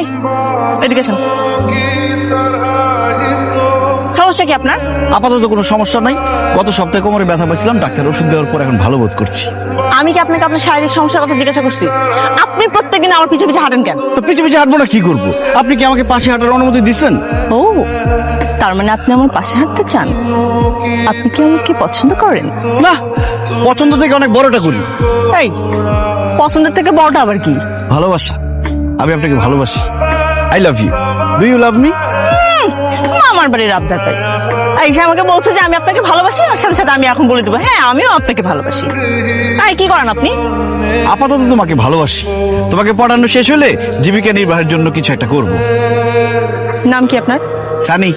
এই এদিকে সমস্যা কি আপনার? আপাতত কোনো সমস্যা নাই। গত সপ্তাহে কোমরে ব্যথা পাইছিলাম ডাক্তার ওষুধ দেওয়ার পর এখন ভালো বোধ করছি। আমি কি আপনাকে আপনার শারীরিক সমস্যার কথা জিজ্ঞাসা করছি? আপনি প্রত্যেকদিন আমার পিছু পিছু হাঁটেন কেন? তো পিছে পিছে হাঁটবো না কি করব? আপনি কি আমাকে পাশে হাঁটার অনুমতি দিচ্ছেন? ও তার মানে আপনি আমার পাশে হাঁটতে চান? আপনি কি আমাকে পছন্দ করেন? না পছন্দ থেকে অনেক বড়টা করি। এই পছন্দের থেকে বড়টা আবার কি? ভালোবাসা। আমি আপনাকে ভালোবাসি। I love you do you love me আমার বাড়ির আবদার পাইছি এই যে আমাকে বলছে যে আমি আপনাকে ভালোবাসি আর সাথে সাথে আমি এখন বলে দেবো হ্যাঁ আমিও আপনাকে ভালোবাসি। এই কি করেন আপনি? আপাতত তোমাকে ভালোবাসি। তোমাকে পড়ানো শেষ হলে জীবিকা নির্বাহের জন্য কিছু একটা করব। নাম কি আপনার? সানি।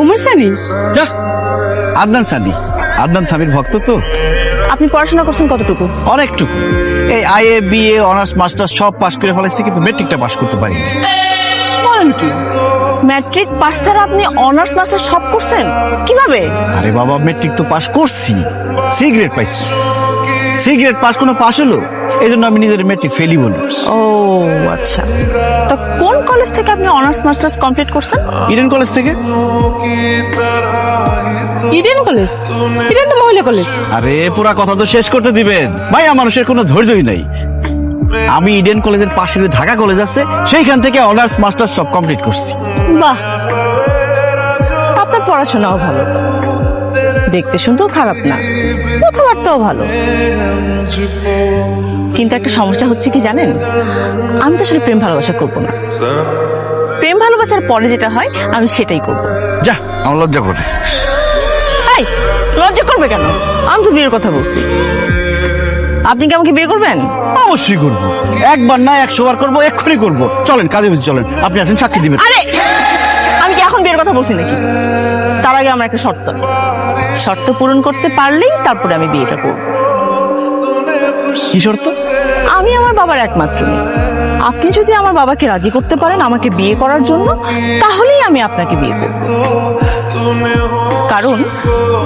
উমর সানি? যা আদনান সানি। আদনান স্বামীর ভক্ত তো। আপনি পড়াশোনা করছেন কতটুকু? অনেকটুকু। এই বি এ অনার্স মাস্টার সব পাশ করে ফেলেছি কিন্তু মেট্রিকটা পাশ করতে পারি বলেন কি? ম্যাট্রিক পাস ছাড়া আপনি অনার্স মাস্টার সব করছেন? কীভাবে? আরে বাবা মেট্রিক তো পাশ করছি। সিগারেট পাইছি। সিগারেট পাস কোনো পাস হলো? এই জন্য আমি নিজের মেট্রিক ফেলি বলি। ও আচ্ছা। তা কোন কলেজ থেকে আপনি অনার্স মাস্টার্স কমপ্লিট করছেন? ইডেন কলেজ থেকে। ইডেন কলেজ ইডেন তো মহিলা কলেজ আরে পুরা কথা তো শেষ করতে দিবেন। ভাই মানুষের কোনো ধৈর্যই নাই। আমি ইডেন কলেজের পাশে যে ঢাকা কলেজ আছে সেইখান থেকে অনার্স মাস্টার্স সব কমপ্লিট করছি। বাহ। আপনার পড়াশোনাও ভালো। দেখতে শুনতেও খারাপ না। কথাবার্তাও ভালো। কিন্তু একটা সমস্যা হচ্ছে কি জানেন? আমি তো আসলে প্রেম ভালোবাসা করব না। প্রেম ভালোবাসার পরে যেটা হয় আমি সেটাই করব। যা আমার লজ্জা করে। এই লজ্জা করবে কেন? আমি তো বিয়ের কথা বলছি। আপনি কি আমাকে বিয়ে করবেন? অবশ্যই করব। একবার না একশো বার করব এক্ষুনি করব। চলেন কাজে চলেন। আপনি আসেন সাক্ষী দিবেন। আরে আমি কি এখন বিয়ের কথা বলছি নাকি? তার আগে আমার একটা শর্ত আছে। শর্ত পূরণ করতে পারলেই তারপরে আমি বিয়েটা করব। কি শর্ত? আমি আমার বাবার একমাত্র মেয়ে। আপনি যদি আমার বাবাকে রাজি করতে পারেন আমাকে বিয়ে করার জন্য তাহলেই আমি আপনাকে বিয়ে করব। কারণ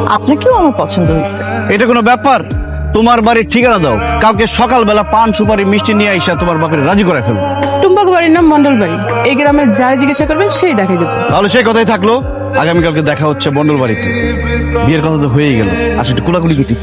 আপনাকেও আমার পছন্দ হয়েছে। এটা কোনো ব্যাপার? তোমার বাড়ির ঠিকানা দাও। কালকে সকালবেলা পান সুপারি মিষ্টি নিয়ে আইসা তোমার বাপের রাজি করে ফেলব। টুম্বাক বাড়ির নাম মন্ডল বাড়ি। এই গ্রামের যারা জিজ্ঞাসা করবেন সেই দেখাই দেবো। তাহলে সেই কথাই থাকল। আগামীকালকে দেখা হচ্ছে মন্ডল বাড়িতে বিয়ের কথা তো হয়েই গেল। আসলে একটু কোলাকুলি ধ্যাৎ।